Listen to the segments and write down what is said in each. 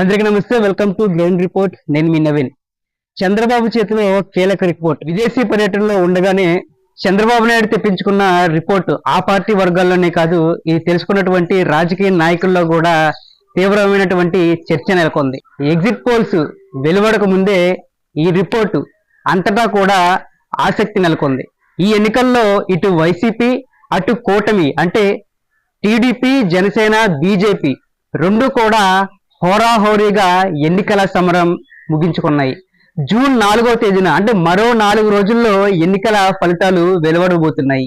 అందరికీ నమస్తే welcome to ground report నేను మీ నవీన్. చంద్రబాబు చేతిలో కీలక రిపోర్ట్ విదేశీ పర్యటనలో ఉండగానే చంద్రబాబు నాయుడు తెప్పించుకున్న రిపోర్ట్ ఆ పార్టీ వర్గాల్లోనే కాదు ఇది తెలుసుకున్నటువంటి రాజకీయ నాయకుల్లో కూడా తీవ్రమైనటువంటి చర్చ నెలకొంది. ఎగ్జిట్ పోల్స్ వెలువడక ముందే ఈ రిపోర్టు అంతటా కూడా ఆసక్తి నెలకొంది. ఈ ఎన్నికల్లో ఇటు వైసీపీ అటు కూటమి అంటే టీడీపీ జనసేన బీజేపీ రెండు కూడా హోరాహోరీగా ఎన్నికల సమరం ముగించుకున్నాయి. జూన్ నాలుగో తేదీన అంటే మరో నాలుగు రోజుల్లో ఎన్నికల ఫలితాలు వెలువడబోతున్నాయి.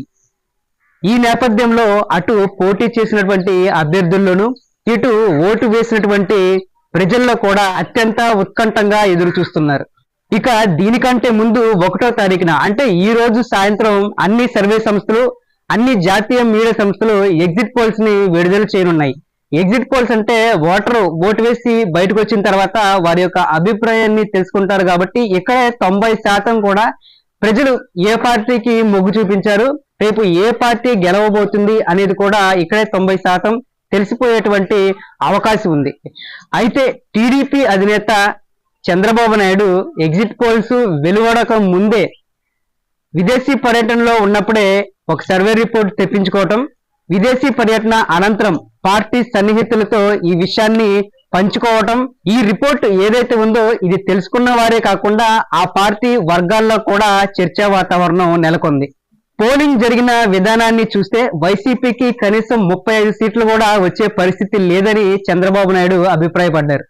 ఈ నేపథ్యంలో అటు పోటీ చేసినటువంటి అభ్యర్థుల్లోనూ ఇటు ఓటు వేసినటువంటి ప్రజల్లో కూడా అత్యంత ఉత్కంఠంగా ఎదురు చూస్తున్నారు ఇక దీనికంటే ముందు ఒకటో తారీఖున అంటే ఈ రోజు సాయంత్రం అన్ని సర్వే సంస్థలు అన్ని జాతీయ మీడియా సంస్థలు ఎగ్జిట్ పోల్స్ని విడుదల చేయనున్నాయి. ఎగ్జిట్ పోల్స్ అంటే ఓటర్ ఓటు వేసి బయటకు వచ్చిన తర్వాత వారి యొక్క అభిప్రాయాన్ని తెలుసుకుంటారు కాబట్టి ఇక్కడ తొంభై శాతం కూడా ప్రజలు ఏ పార్టీకి మొగ్గు చూపించారు రేపు ఏ పార్టీ గెలవబోతుంది అనేది కూడా ఇక్కడే తొంభై శాతం తెలిసిపోయేటువంటి అవకాశం ఉంది. అయితే టీడీపీ అధినేత చంద్రబాబు నాయుడు ఎగ్జిట్ పోల్స్ వెలువడక ముందే విదేశీ పర్యటనలో ఉన్నప్పుడే ఒక సర్వే రిపోర్ట్ తెప్పించుకోవటం విదేశీ పర్యటన అనంతరం పార్టీ సన్నిహితులతో ఈ విషయాన్ని పంచుకోవటం ఈ రిపోర్ట్ ఏదైతే ఉందో ఇది తెలుసుకున్న వారే కాకుండా ఆ పార్టీ వర్గాల్లో కూడా చర్చా వాతావరణం నెలకొంది. పోలింగ్ జరిగిన విధానాన్ని చూస్తే వైసీపీకి కనీసం ముప్పై ఐదు సీట్లు కూడా వచ్చే పరిస్థితి లేదని చంద్రబాబు నాయుడు అభిప్రాయపడ్డారు.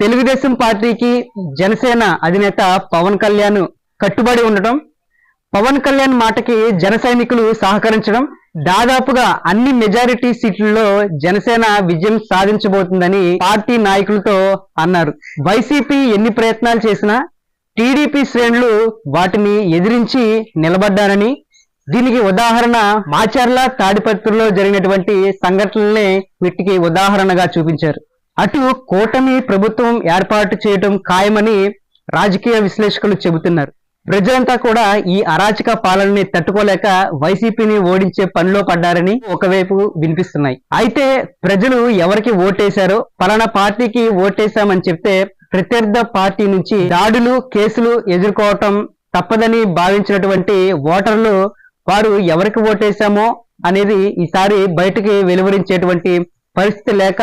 తెలుగుదేశం పార్టీకి జనసేన అధినేత పవన్ కళ్యాణ్ కట్టుబడి ఉండటం పవన్ కళ్యాణ్ మాటకి జన సైనికులు సహకరించడం దాదాపుగా అన్ని మెజారిటీ సీట్లలో జనసేన విజయం సాధించబోతుందని పార్టీ నాయకులతో అన్నారు. వైసీపీ ఎన్ని ప్రయత్నాలు చేసినా టీడీపీ శ్రేణులు వాటిని ఎదిరించి నిలబడ్డారని దీనికి ఉదాహరణ మాచర్ల తాడిపత్రిలో జరిగినటువంటి సంఘటనలనే వీటికి ఉదాహరణగా చూపించారు. అటు కూటమి ప్రభుత్వం ఏర్పాటు చేయడం ఖాయమని రాజకీయ విశ్లేషకులు చెబుతున్నారు. ప్రజలంతా కూడా ఈ అరాచక పాలనని తట్టుకోలేక వైసీపీని ఓడించే పనిలో పడ్డారని ఒకవైపు వినిపిస్తున్నాయి. అయితే ప్రజలు ఎవరికి ఓటేశారో పలానా పార్టీకి ఓటేశామని చెప్తే ప్రత్యర్థ పార్టీ నుంచి దాడులు కేసులు ఎదుర్కోవటం తప్పదని భావించినటువంటి ఓటర్లు వారు ఎవరికి ఓటేశామో అనేది ఈసారి బయటికి వెలువరించేటువంటి పరిస్థితి లేక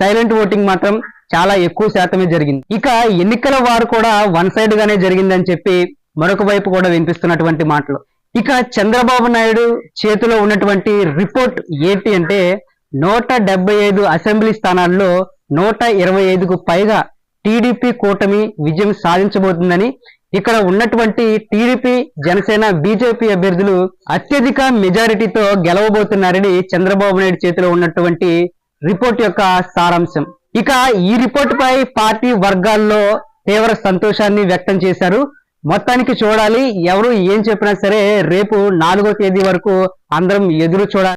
సైలెంట్ ఓటింగ్ మాత్రం చాలా ఎక్కువ శాతమే జరిగింది. ఇక ఎన్నికల వారు కూడా వన్ సైడ్ గానే జరిగిందని చెప్పి మరొక వైపు కూడా వినిపిస్తున్నటువంటి మాటలు. ఇక చంద్రబాబు నాయుడు చేతిలో ఉన్నటువంటి రిపోర్ట్ ఏంటి అంటే నూట డెబ్బై ఐదు అసెంబ్లీ స్థానాల్లో నూట ఇరవై ఐదుకు పైగా టీడీపీ కూటమి విజయం సాధించబోతుందని ఇక్కడ ఉన్నటువంటి టీడీపీ జనసేన బీజేపీ అభ్యర్థులు అత్యధిక మెజారిటీతో గెలవబోతున్నారని చంద్రబాబు నాయుడు చేతిలో ఉన్నటువంటి రిపోర్ట్ యొక్క సారాంశం. ఇక ఈ రిపోర్ట్ పై పార్టీ వర్గాల్లో తీవ్ర సంతోషాన్ని వ్యక్తం చేశారు. మొత్తానికి చూడాలి ఎవరు ఏం చెప్పినా సరే రేపు నాలుగో తేదీ వరకు అందరం ఎదురు చూడాలి.